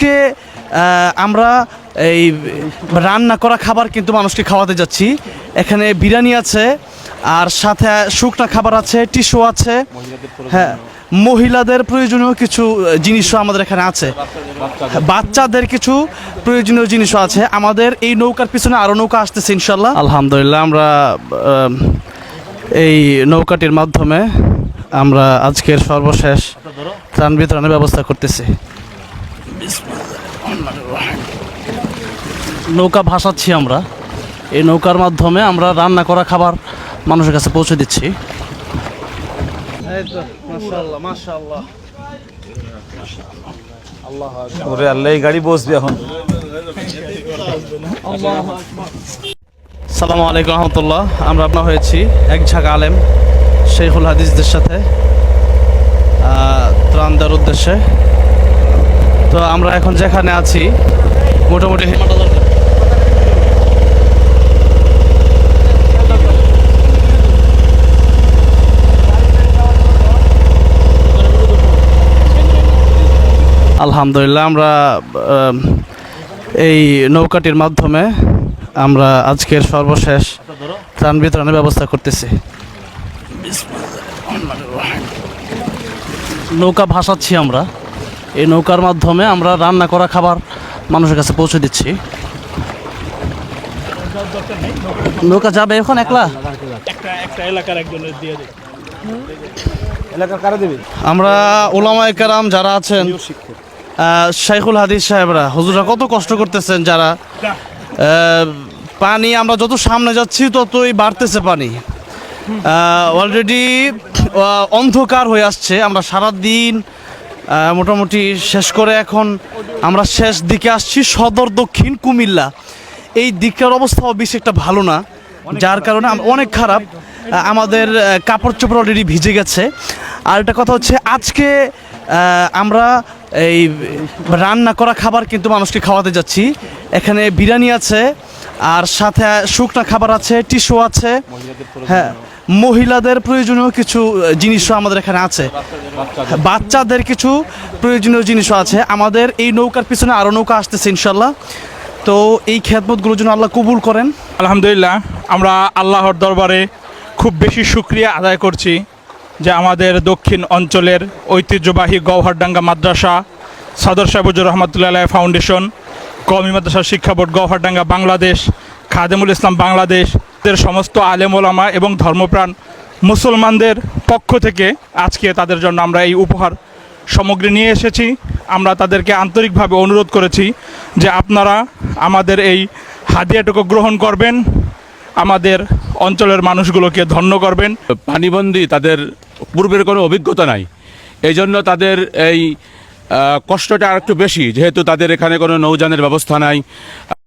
আজকে আমরা এই রান্না করা খাবার কিন্তু মানুষকে খাওয়াতে যাচ্ছি। এখানে বিরিয়ানি আছে, আর সাথে শুকনা খাবার আছে, টিস্যু আছে। হ্যাঁ মহিলাদের প্রয়োজনীয় কিছু জিনিসও আমাদের এখানে আছে। বাচ্চাদের কিছু প্রয়োজনীয় জিনিসও আছে। আমাদের এই নৌকার পিছনে আরও নৌকা আসতেছে ইনশাল্লাহ আলহামদুলিল্লাহ, আমরা এই নৌকাটির মাধ্যমে আমরা আজকের সর্বশেষ ত্রাণ বিতরণের ব্যবস্থা করতেছি। নৌকা ভাসাচ্ছি আমরা। এই নৌকার মাধ্যমে আমরা রান্না করা খাবার মানুষের কাছে পৌঁছে দিচ্ছি। ওরে আল্লাহ গাড়ি বসবে এখন। সালামু আলাইকুম রহমতুল্লাহ। আমরা আপনার হয়েছি এক ঝাঁক আলেম শেখুল হাদিসদের সাথে ত্রাণ দেওয়ার উদ্দেশ্যে। তো আমরা এখন যেখানে আছি, মোটামুটি আলহামদুলিল্লাহ, আমরা এই নৌকাটির মাধ্যমে আমরা আজকের সর্বশেষ ত্রাণ বিতরণের ব্যবস্থা করতেছি। নৌকা ভাসাচ্ছি আমরা। এই নৌকার মাধ্যমে আমরা রান্না করা খাবার মানুষের কাছে পৌঁছে দিচ্ছি। নৌকা যাবে এখন একলা? এলাকার কারা দেবে? আমরা ওলামায় কারাম যারা আছেন শাইখুল হাদিস সাহেবরা হজুরা কত কষ্ট করতেছেন যারা? পানি আমরা যত সামনে যাচ্ছি ততই বাড়তেছে পানি। অলরেডি অন্ধকার হয়ে আসছে আমরা সারা দিন মোটামুটি শেষ করে এখন আমরা শেষ দিকে আসছি সদর দক্ষিণ কুমিল্লা। এই দিকটার অবস্থাও বেশি একটা ভালো না, যার কারণে অনেক খারাপ। আমাদের কাপড় চোপড় অলরেডি ভিজে গেছে। আর একটা কথা হচ্ছে, আজকে আমরা এই রান্না করা খাবার কিন্তু মানুষকে খাওয়াতে যাচ্ছি। এখানে বিরিয়ানি আছে আর সাথে শুকনা খাবার আছে টিস্যু আছে। হ্যাঁ মহিলাদের প্রয়োজনীয় কিছু জিনিসও আমাদের এখানে আছে। বাচ্চাদের কিছু প্রয়োজনীয় জিনিসও আছে। আমাদের এই নৌকার পিছনে আরও নৌকা আসতেছে ইনশাল্লাহ তো এই খেদমতগুলোর জন্য আল্লাহ কবুল করেন। আলহামদুলিল্লাহ আমরা আল্লাহর দরবারে খুব বেশি সুক্রিয়া আদায় করছি যে আমাদের দক্ষিণ অঞ্চলের ঐতিহ্যবাহী গৌহারডাঙ্গা মাদ্রাসা সদর সাহেবুজুর রহমতুল্লাহ ফাউন্ডেশন কওমি মাদ্রাসা শিক্ষা বোর্ড গৌহারডাঙ্গা বাংলাদেশ, খাদেমুল ইসলাম বাংলাদেশ এর সমস্ত আলেম ওলামা এবং ধর্মপ্রাণ মুসলমানদের পক্ষ থেকে আজকে তাদের জন্য আমরা এই উপহার সামগ্রী নিয়ে এসেছি। আমরা তাদেরকে আন্তরিকভাবে অনুরোধ করেছি যে আপনারা আমাদের এই হাদিয়াটুকু গ্রহণ করবেন, আমাদের অঞ্চলের মানুষগুলোকে ধন্য করবেন। পানিবন্দী তাদের পূর্বের কোনো অভিজ্ঞতা নাই। এই জন্য তাদের এই কষ্টটা আর একটু বেশি যেহেতু তাদের এখানে কোনো নৌযানের ব্যবস্থা নাই।